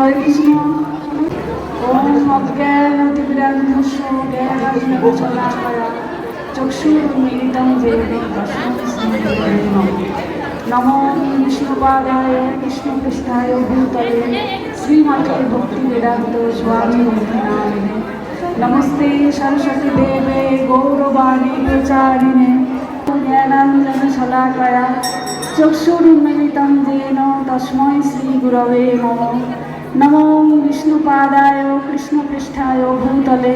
হরে কৃষ্ণ ওম সদ্জ্ঞান অতিবিরাঞ্জস্য জ্ঞানার্জন গোচরাকারা চক্ষুর্মিলিতং যেন দর্শন নমো বিষ্ণুপাদায় কৃষ্ণপৃষ্ঠায় ভূতলে শ্রীমতে ভক্তি বেদান্ত স্বামী ভক্তিনাথে নমস্তে সরস্বতী দেবে গৌরবাণী প্রচারিণে জ্ঞানাঞ্জন শলাকয়া চক্ষুর্মিলিতং যেন তস্মৈ শ্রীগুরবে নমঃ নমো বিষ্ণুপাদায় কৃষ্ণপৃষ্ঠায় ভূতলে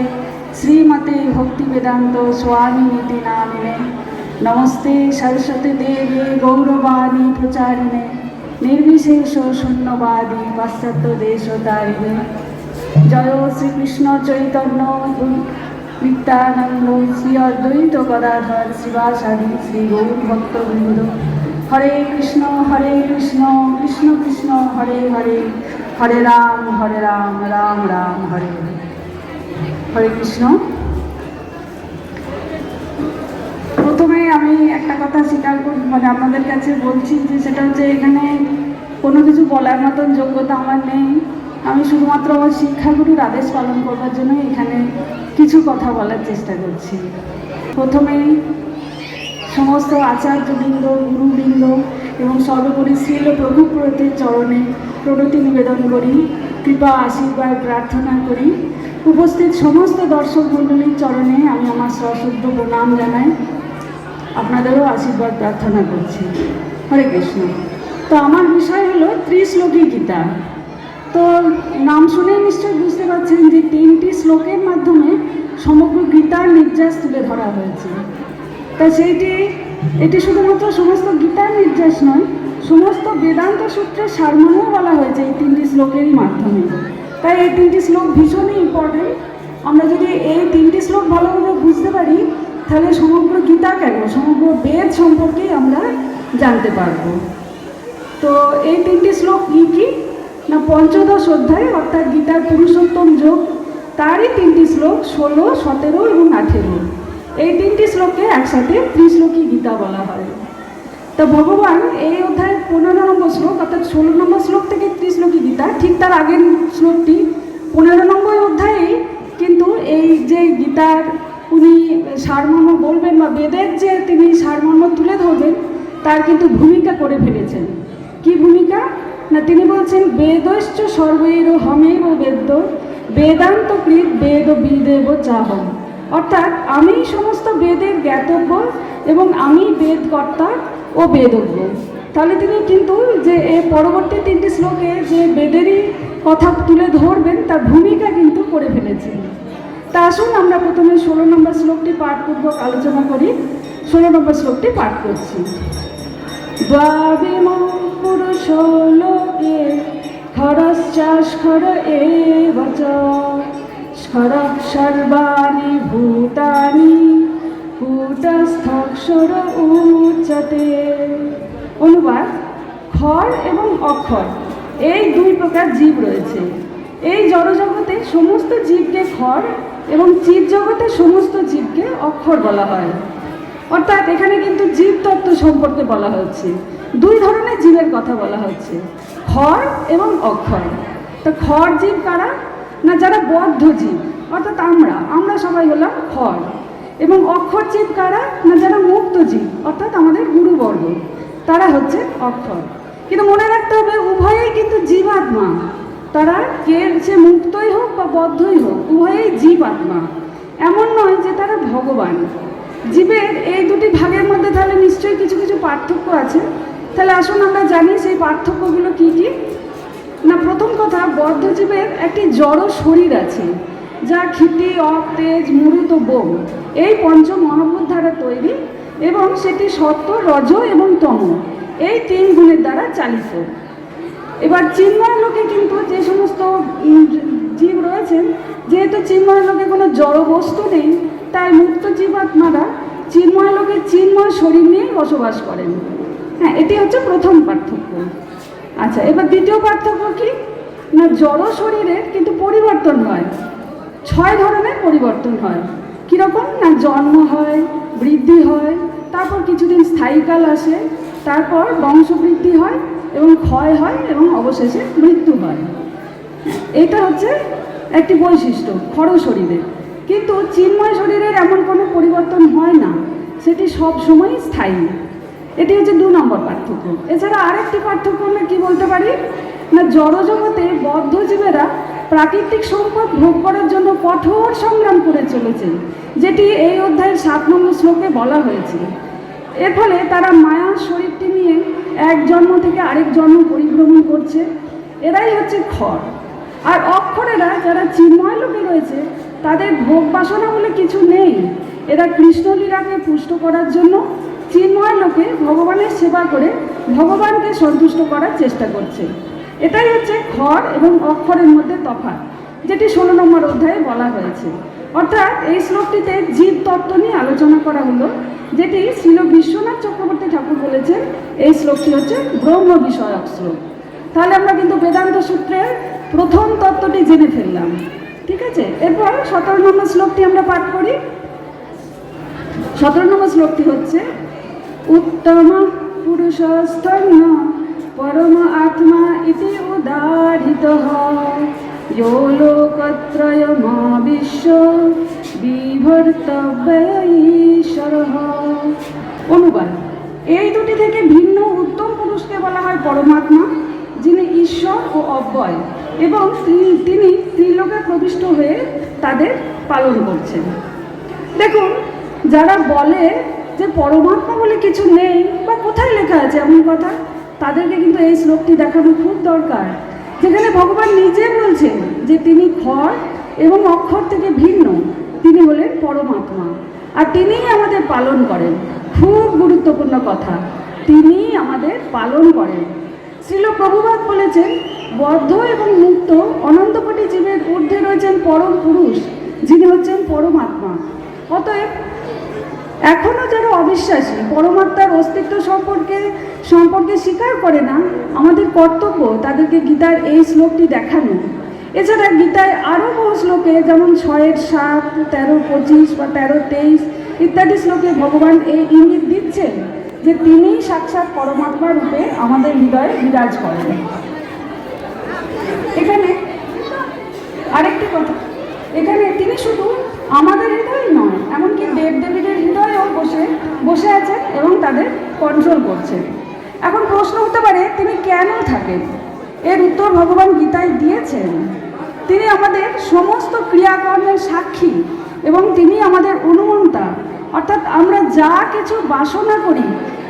শ্রীমতে ভক্তিবেদান্ত স্বামী নীতি নামিনে নমস্তে সরস্বতী দেবে গৌরবাণী প্রচারিণে নির্বিশেষ শূন্যবাদী পাশ্চাত্য দেশ তারিণে জয় শ্রীকৃষ্ণ চৈতন্য নিত্যানন্দ শ্রী অদ্বৈত গদাধর শিবাসাদি শ্রী গৌর ভক্তবৃন্দ হরে কৃষ্ণ হরে কৃষ্ণ কৃষ্ণ কৃষ্ণ হরে হরে হরে রাম হরে রাম রাম রাম, হরে হরে কৃষ্ণ। প্রথমে আমি একটা কথা স্বীকার করি মানে আপনাদের কাছে বলছি যে সেটা হচ্ছে এখানে কোনো কিছু বলার মতন যোগ্যতা আমার নেই। আমি শুধুমাত্র আমার শিক্ষাগুরুর আদেশ পালন করবার জন্য এখানে কিছু কথা বলার চেষ্টা করছি। প্রথমেই সমস্ত আচার্যবৃন্দ, গুরুবৃন্দ এবং সর্বোপরি শ্রীল প্রভু প্রতির চরণে প্রণতি নিবেদন করি, কৃপা, আশীর্বাদ, প্রার্থনা করি। উপস্থিত সমস্ত দর্শক মণ্ডলীর চরণে আমি আমার সশ্রদ্ধ প্রণাম জানাই। আপনাদেরও আশীর্বাদ প্রার্থনা করছি। হরে কৃষ্ণ। তো আমার বিষয় হলো ত্রিশ্লোকী গীতা। তো নাম শুনেই নিশ্চয়ই বুঝতে পারছেন যে তিনটি শ্লোকের মাধ্যমে সমগ্র গীতার নির্যাস তুলে ধরা হয়েছে। তা সেইটি এটি শুধুমাত্র সমস্ত গীতার নির্যাস নয়, সমস্ত বেদান্ত সূত্রের সারমর্মও বলা হয়েছে এই তিনটি শ্লোকেরই মাধ্যমে। তাই এই তিনটি শ্লোক ভীষণই ইম্পর্টেন্ট আমরা যদি এই তিনটি শ্লোক ভালোভাবে বুঝতে পারি, তাহলে সমগ্র গীতা কেন? সমগ্র বেদ সম্পর্কেই আমরা জানতে পারব। তো এই তিনটি শ্লোক কী কী? না পঞ্চদশ অধ্যায়, অর্থাৎ গীতার পুরুষোত্তম যোগ, তারই তিনটি শ্লোক, ষোলো, সতেরো এবং আঠেরো। এই তিনটি শ্লোককে একসাথে ত্রিশ্লোকী গীতা বলা হয়। তা ভগবান এই অধ্যায়ের পনেরো নম্বর শ্লোক অর্থাৎ ষোলো নম্বর শ্লোক থেকে ত্রিশ্লোকী গীতা, ঠিক তার আগের শ্লোকটি পনেরো নম্বর অধ্যায়েই কিন্তু এই যে গীতার উনি সারমর্ম বলবেন বা বেদের যে তিনি সারমর্ম তুলে ধরবেন, তার কিন্তু ভূমিকা করে ফেলেছেন। কি ভূমিকা? না, তিনি বলছেন, বেদশ্চ সর্বৈর হমেব বেদ্য, বেদান্ত কৃত বেদ বিদেব চাহম। অর্থাৎ আমি সমস্ত বেদের জ্ঞাতব্য এবং আমি বেদকর্তা ও বেদজ্ঞ। তাহলে তিনি কিন্তু যে এ পরবর্তী তিনটি শ্লোকে যে বেদেরই কথা তুলে ধরবেন, তার ভূমিকা কিন্তু করে ফেলেছেন। তা আসুন আমরা প্রথমে ষোলো নম্বর শ্লোকটি পাঠপূর্বক আলোচনা করি। ষোলো নম্বর শ্লোকটি পাঠ করছি। দ্বাবিম পুরুষ লোকে খরশ্চাস্খর এব চ স্খর সর্বাণি ভূতানি কূটস্থক্ষর উচ্চতে। অনুবাদ খর এবং অক্ষর, এই দুই প্রকার জীব রয়েছে। এই জড়জগতে সমস্ত জীবকে খর এবং জীব জগতে সমস্ত জীবকে অক্ষর বলা হয়। অর্থাৎ এখানে কিন্তু জীব তত্ত্ব সম্পর্কে বলা হচ্ছে। দুই ধরনের জীবের কথা বলা হচ্ছে খর এবং অক্ষর। তো খর জীব কারা? না যারা বদ্ধ জীব অর্থাৎ আমরা আমরা সবাই হলাম খর এবং অক্ষর জীব কারা? না যারা মুক্ত জীব অর্থাৎ আমাদের গুরুবর্গ, তারা হচ্ছে অক্ষর। কিন্তু মনে রাখতে হবে, উভয়েই কিন্তু জীবাত্মা। তারা কে, সে মুক্তই হোক বা বদ্ধই হোক, উভয়েই জীবাত্মা। এমন নয় যে তারা ভগবান। জীবের এই দুটি ভাগের মধ্যে তাহলে নিশ্চয়ই কিছু কিছু পার্থক্য আছে। তাহলে আসুন আমরা জানি সেই পার্থক্যগুলো কি কি। না, প্রথম কথা, বদ্ধজীবের একটি জড় শরীর আছে যা ক্ষিতি অপ তেজ মরুত বোম, এই পঞ্চ মহাভূত দ্বারা তৈরি এবং সেটি সত্য, রজ এবং তম, এই তিন গুণের দ্বারা চালিত। এবার চিন্ময় লোকে কিন্তু যে সমস্ত জীব রয়েছেন, যেহেতু চিন্ময় লোকে কোনো জড় বস্তু নেই, তাই মুক্ত জীবাত্মারা চিন্ময় লোকে চিন্ময় শরীর নিয়েই বসবাস করেন। হ্যাঁ এটি হচ্ছে প্রথম পার্থক্য। আচ্ছা এবার দ্বিতীয় পার্থক্য কি? না, জড় শরীরের কিন্তু পরিবর্তন হয়। ছয় ধরনের পরিবর্তন হয়। কীরকম? না, জন্ম হয়, বৃদ্ধি হয়, তারপর কিছুদিন স্থায়ীকাল আসে, তারপর বংশবৃদ্ধি হয় এবং ক্ষয় হয় এবং অবশেষে মৃত্যু হয়। এটা হচ্ছে একটি বৈশিষ্ট্য খড় শরীরের। কিন্তু চিন্ময় শরীরের এমন কোনো পরিবর্তন হয় না। সেটি সব সময় স্থায়ী। এটি হচ্ছে দু নম্বর পার্থক্য। এছাড়া আরেকটি পার্থক্য আমরা কি বলতে পারি? না, জড়জগতে বদ্ধ জীবেরা প্রাকৃতিক সম্পদ ভোগ করার জন্য কঠোর সংগ্রাম করে চলেছে যেটি এই অধ্যায়ের সাত নম্বর শ্লোকে বলা হয়েছে। এর ফলে তারা মায়ার শরীরটি নিয়ে এক জন্ম থেকে আরেক জন্ম পরিভ্রমণ করছে। এরাই হচ্ছে খড়। আর অক্ষরেরা যারা চিন্ময় লোকে রয়েছে, তাদের ভোগ বাসনা বলে কিছু নেই। এরা কৃষ্ণলীলাকে পুষ্ট করার জন্য চিন্ময় লোকে ভগবানের সেবা করে ভগবানকে সন্তুষ্ট করার চেষ্টা করছে। এটাই হচ্ছে খড় এবং অক্ষরের মধ্যে তফাৎ, যেটি ষোলো নম্বর অধ্যায়ে বলা হয়েছে। অর্থাৎ এই শ্লোকটিতে জীব তত্ত্ব নিয়ে আলোচনা করা হলো, যেটি শ্রীল বিশ্বনাথ চক্রবর্তী ঠাকুর বলেছেন, এই শ্লোকটি হচ্ছে ব্রহ্ম বিষয়ক শ্লোক। তাহলে আমরা কিন্তু বেদান্ত সূত্রের প্রথম তত্ত্বটি জেনে ফেললাম, ঠিক আছে? এরপর সতেরো নম্বর শ্লোকটি আমরা পাঠ করি। সতেরো নম্বর শ্লোকটি হচ্ছে উত্তম পুরুষস্তন্য পরম আত্মা ইতি উদাহৃত ইয়ো লোকত্রয়মা বিশ্ব বিভর্তব্যঈশ্বর অনুবাদ। এই দুটি থেকে ভিন্ন উত্তম পুরুষকে বলা হয় পরমাত্মা, যিনি ঈশ্বর ও অব্যয়, এবং তিনি ত্রিলোকে প্রবিষ্ট হয়ে তাদের পালন করছেন। দেখুন, যারা বলে যে পরমাত্মা বলে কিছু নেই বা কোথায় লেখা আছে এমন কথা? তাদেরকে কিন্তু এই শ্লোকটি দেখানো খুব দরকার। যেখানে ভগবান নিজে বলছেন যে তিনি খড় এবং অক্ষর থেকে ভিন্ন। তিনি হলেন পরমাত্মা। আর তিনিই আমাদের পালন করেন। খুব গুরুত্বপূর্ণ কথা। তিনিই আমাদের পালন করেন। শ্রীল প্রভুবাদ বলেছেন, বদ্ধ এবং মুক্ত অনন্তকোটি জীবের ঊর্ধ্বে রয়েছেন পরম পুরুষ, যিনি হচ্ছেন পরমাত্মা। অতএব এখনও যারা অবিশ্বাসী, পরমাত্মার অস্তিত্ব সম্পর্কে সম্পর্কে স্বীকার করে না, আমাদের কর্তব্য তাদেরকে গীতার এই শ্লোকটি দেখানো। এছাড়া গীতায় আরও বহু শ্লোকে, যেমন ছয়ের সাত, তেরো পঁচিশ বা তেরো তেইশ ইত্যাদি শ্লোকে ভগবান এই ইঙ্গিত দিচ্ছেন যে তিনিই সাক্ষাৎ পরমাত্মা রূপে আমাদের হৃদয়ে বিরাজ করেন। এখানে আরেকটি কথা। এখানে তিনি শুধু আমাদের হৃদয় নয়, এমনকি দেব দেবীদের হৃদয়েও বসে বসে আছেন এবং তাদের কন্ট্রোল করছেন এখন প্রশ্ন হতে পারে, তিনি কেন থাকেন? এর উত্তর ভগবান গীতায় দিয়েছেন। তিনি আমাদের সমস্ত ক্রিয়াকর্মের সাক্ষী এবং তিনি আমাদের অনুমন্তা অর্থাৎ আমরা যা কিছু বাসনা করি,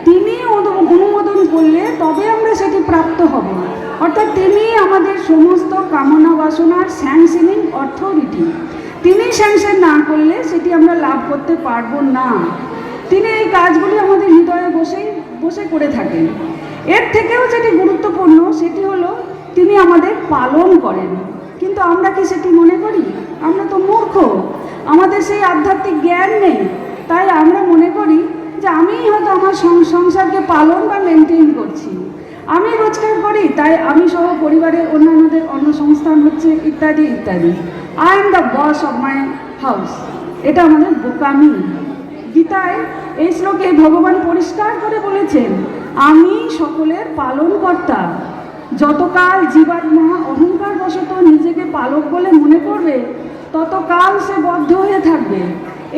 তিনি অনু- অনুমোদন করলে তবে আমরা সেটি প্রাপ্ত হব। অর্থাৎ তিনি আমাদের সমস্ত কামনা বাসনার স্যাংশনিং অথরিটি তিনি স্যাংশন না করলে সেটি আমরা লাভ করতে পারব না। তিনি এই কাজগুলি আমাদের হৃদয়ে বসেই বসে করে থাকেন। এর থেকেও যেটি গুরুত্বপূর্ণ সেটি হলো, তিনি আমাদের পালন করেন। কিন্তু আমরা কি সেটি মনে করি? আমরা তো মূর্খ। আমাদের সেই আধ্যাত্মিক জ্ঞান নেই। তাই আমরা মনে করি যে আমিই হয়তো আমার সংসারকে পালন বা মেনটেন করছি। আমি রোজগার করি, তাই আমি সহ পরিবারের অন্যান্যদের অন্য সংস্থান হচ্ছে ইত্যাদি ইত্যাদি। I am the boss of my house এটা আমাদের বোকামি। গীতায় এই শ্লোকে ভগবান পরিষ্কার করে বলেছেন, আমি সকলের পালনকর্তা। যতকাল জীবাত্মা অহংকার বশত নিজেকে পালক বলে মনে করবে, ততকাল সে বদ্ধ হয়ে থাকবে।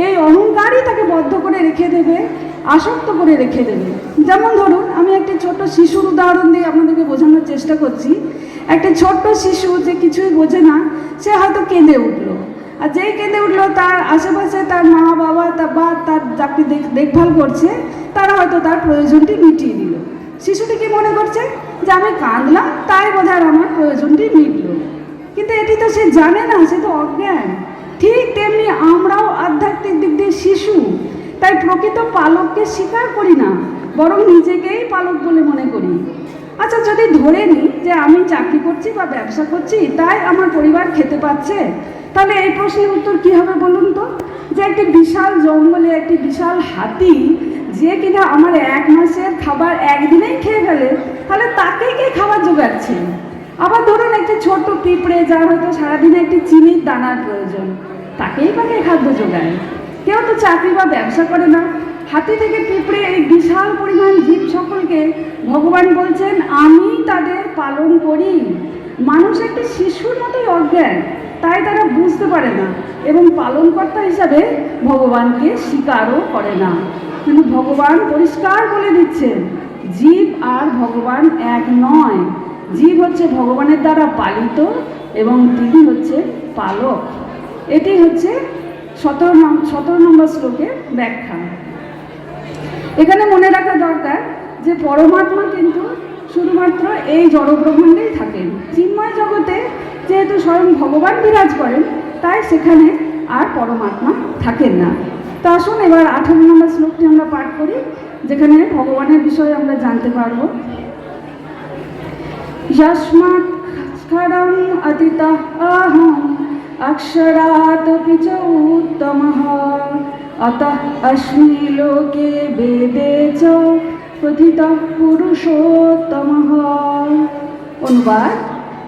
এই অহংকারই তাকে বদ্ধ করে রেখে দেবে। আসক্ত করে রেখে দেবে। যেমন ধরুন, আমি একটি ছোট শিশুর উদাহরণ দিয়ে আপনাদেরকে বোঝানোর চেষ্টা করছি। একটি ছোট্ট শিশু যে কিছুই বোঝে না, সে হয়তো কেঁদে উঠল। আর যেই কেঁদে উঠল, তার আশেপাশে তার মা, বাবা, তার বা, তার যাকে দেখ- দেখভাল করছে, তারা হয়তো তার প্রয়োজনটি মিটিয়ে দিল। শিশুটি কি মনে করছে যে আমি কাঁদলাম, তাই বোধ আমার প্রয়োজনটি মিটলো? কিন্তু এটি তো সে জানে না, সে তো অজ্ঞান। ঠিক তেমনি আমরাও আধ্যাত্মিক দিক দিয়ে শিশু। তাই প্রকৃত পালককে স্বীকার করি না, বরং নিজেকেই পালক বলে মনে করি। আচ্ছা যদি ধরে নিই যে আমি চাকরি করছি বা ব্যবসা করছি, তাই আমার পরিবার খেতে পাচ্ছে, তাহলে এই প্রশ্নের উত্তর কী হবে বলুন তো? যে একটি বিশাল জঙ্গলে একটি বিশাল হাতি, যে কিনা আমার এক মাসের খাবার একদিনেই খেয়ে ফেলে, তাহলে তাকেই কে খাবার জোগাচ্ছে? আবার ধরুন একটি ছোট্ট পিঁপড়ে, যার হয়তো সারাদিনে একটি চিনির দানার প্রয়োজন, তাকেই বা কে খাদ্য যোগায় কেউ তো চাকরি বা ব্যবসা করে না। হাতি থেকে পিঁপড়ে এই বিশাল পরিমাণ জীব সকলকে ভগবান বলছেন, আমি তাদের পালন করি। মানুষ একটি শিশুর মতোই অজ্ঞান, তাই তারা বুঝতে পারে না এবং পালনকর্তা হিসাবে ভগবানকে স্বীকারও করে না। কিন্তু ভগবান পরিষ্কার বলে দিচ্ছেন, জীব আর ভগবান এক নয়। জীব হচ্ছে ভগবানের দ্বারা পালিত এবং তিনি হচ্ছে পালক। এটি হচ্ছে সতেরো সতেরো নম্বর শ্লোকের ব্যাখ্যা। এখানে মনে রাখা দরকার যে পরমাত্মা কিন্তু শুধুমাত্র এই জড়গ্রহণেই থাকেন। চিন্ময় জগতে যেহেতু স্বয়ং ভগবান বিরাজ করেন, তাই সেখানে আর পরমাত্মা থাকেন না। তো আসুন এবার আঠারো নম্বর শ্লোকটি আমরা পাঠ করি, যেখানে ভগবানের বিষয়ে আমরা জানতে পারব। যস্মাৎ অতিতা আহম अक्षरादपि च उत्तमः अतः अस्मि लोके वेदे च প্রথিতः পুরুষোত্তমঃ অনুবাদ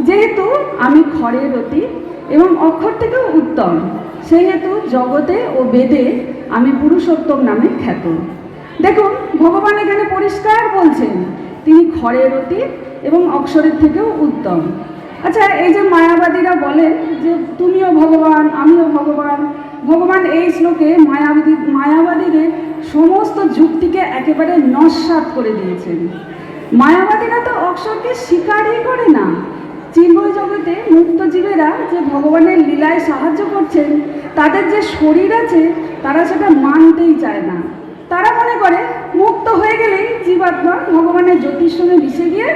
যেহেতু আমি খড়ের অতি এবং অক্ষর থেকেও উত্তম সেহেতু জগতে ও বেদে আমি পুরুষোত্তম নামে খ্যাত দেখুন ভগবান এখানে পরিষ্কার বলছেন তিনি খড়ের অতীত এবং অক্ষরের থেকেও উত্তম আচ্ছা এই যে মায়াবাদীরা বলেন যে তুমিও ভগবান, আমিও ভগবান ভগবান এই শ্লোকে মায়াবাদী, মায়াবাদীদের সমস্ত যুক্তিকে একেবারে নস্বাত করে দিয়েছেন। মায়াবাদীরা তো অক্ষরকে স্বীকারই করে না। চিন্ময় জগতে মুক্ত জীবেরা যে ভগবানের লীলায় সাহায্য করছেন, তাদের যে শরীর আছে, তারা সেটা মানতেই চায় না। তারা মনে করে, মুক্ত হয়ে গেলেই জীবাত্মা ভগবানের জ্যোতির সঙ্গে মিশে গিয়ে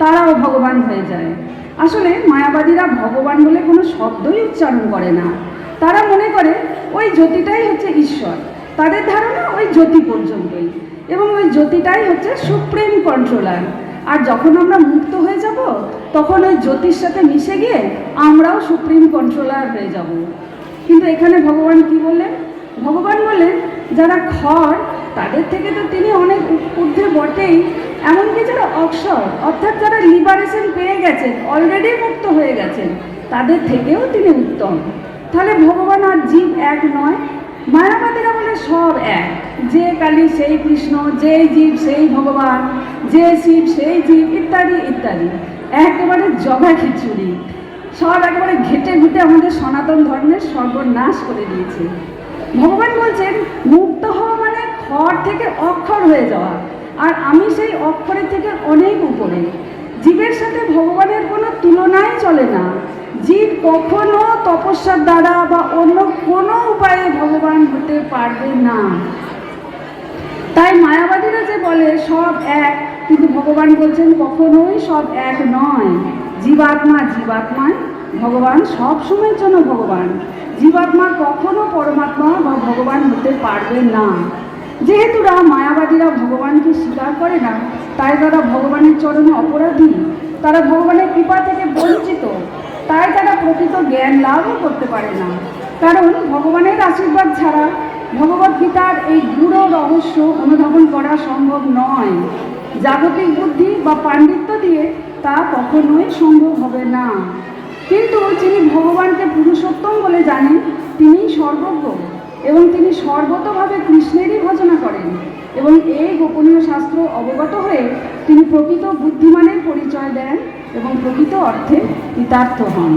তারাও ভগবান হয়ে যায়। আসলে মায়াবাদীরা ভগবান বলে কোনো শব্দই উচ্চারণ করে না। তারা মনে করে ওই জ্যোতিটাই হচ্ছে ঈশ্বর। তাদের ধারণা ওই জ্যোতি পর্যন্তই। এবং ওই জ্যোতিটাই হচ্ছে সুপ্রিম কন্ট্রোলার। আর যখন আমরা মুক্ত হয়ে যাব, তখন ওই জ্যোতির সাথে মিশে গিয়ে আমরাও সুপ্রিম কন্ট্রোলার হয়ে যাব। কিন্তু এখানে ভগবান কি বললেন? ভগবান বললেন, যারা খড়, তাদের থেকে তো তিনি অনেক ঊর্ধ্বে বটেই। এমনকি যারা অক্ষর অর্থাৎ যারা লিবারেশন পেয়ে গেছেন অলরেডি মুক্ত হয়ে গেছেন, তাদের থেকেও তিনি উত্তম। তাহলে ভগবান আর জীব এক নয়, মায়াবাদীরা বলে সব এক। যে কালী সেই কৃষ্ণ, যে জীব সেই ভগবান, যে শিব সেই জীব, ইত্যাদি ইত্যাদি। একেবারে জগা খিচুড়ি। সব একেবারে ঘেটে ঘুটে আমাদের সনাতন ধর্মের সর্বনাশ করে দিয়েছে। ভগবান বলছেন, মুক্ত হওয়া মানে খড় থেকে অক্ষর হয়ে যাওয়া। আর আমি সেই অক্ষরের থেকে অনেক উপরে। জীবের সাথে ভগবানের কোনো তুলনাই চলে না। জীব কখনো তপস্যার দ্বারা বা অন্য কোনো উপায়ে ভগবান হতে পারবে না। তাই মায়াবাদীরা যে বলে, সব এক, কিন্তু ভগবান বলছেন কখনোই সব এক নয়। জীবাত্মা জীবাত্মায়, ভগবান সব সময়ের জন্য ভগবান। জীবাত্মা কখনো পরমাত্মা বা ভগবান হতে পারবে না। যেহেতু মায়াবাদীরা ভগবানকে স্বীকার করে না, তাই তারা ভগবানের চরণে অপরাধী। তারা ভগবানের কৃপা থেকে বঞ্চিত। তাই তারা প্রকৃত জ্ঞান লাভও করতে পারে না। কারণ ভগবানের আশীর্বাদ ছাড়া ভগবত গীতার এই গূঢ় রহস্য অনুধাবন করা সম্ভব নয়। জাগতিক বুদ্ধি বা পাণ্ডিত্য দিয়ে তা কখনোই সম্ভব হবে না। কিন্তু যিনি ভগবানকে পুরুষোত্তম বলে জানেন, তিনিই সর্বজ্ঞ। এবং তিনি সর্বতভাবে কৃষ্ণেরই ভজনা করেন এবং এই গোপনীয় শাস্ত্র অবগত হয়ে তিনি প্রকৃত বুদ্ধিমানের পরিচয় দেন এবং প্রকৃত অর্থে কৃতার্থ হন।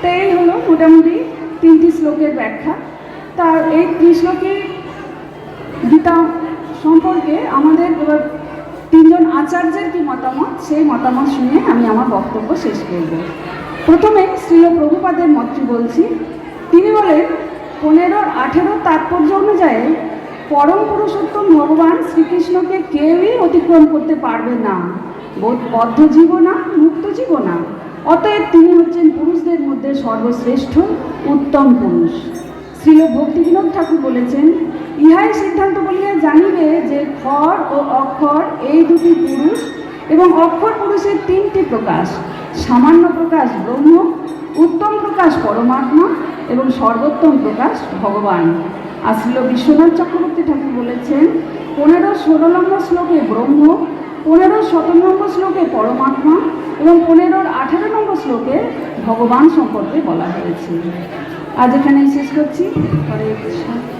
তো এই হলো মোটামুটি তিনটি শ্লোকের ব্যাখ্যা। তার এই ত্রিশ্লোকী গীতা সম্পর্কে আমাদের এবার তিনজন আচার্যের কি মতামত? সেই মতামত শুনে আমি আমার বক্তব্য শেষ করব। প্রথমে শ্রীল প্রভুপাদের মতটি বলছি। তিনি বলেন পনেরোর আঠেরোর তাৎপর্য অনুযায়ী পরম পুরুষোত্তম ভগবান শ্রীকৃষ্ণকে কেউই অতিক্রম করতে পারবে না। বদ্ধ জীবনা, মুক্ত জীবনা। অতএব তিনি হচ্ছেন পুরুষদের মধ্যে সর্বশ্রেষ্ঠ, উত্তম পুরুষ। শ্রীল ভক্তিবিনোদ ঠাকুর বলেছেন, ইহাই সিদ্ধান্ত বলিয়া জানিবে যে খর ও অক্ষর এই দুটি পুরুষ এবং অক্ষর পুরুষের তিনটি প্রকাশ। সামান্য প্রকাশ ব্রহ্ম, উত্তম প্রকাশ পরমাত্মা এবং সর্বোত্তম প্রকাশ ভগবান। আর শ্রীল বিশ্বনাথ চক্রবর্তী ঠাকুর বলেছেন, পনেরো ষোলো নম্বর শ্লোকে ব্রহ্ম, পনেরো সতেরো নম্বর শ্লোকে পরমাত্মা এবং পনেরোর আঠেরো নম্বর শ্লোকে ভগবান সম্পর্কে বলা হয়েছে। আজ এখানেই শেষ করছি। কৃষ্ণ।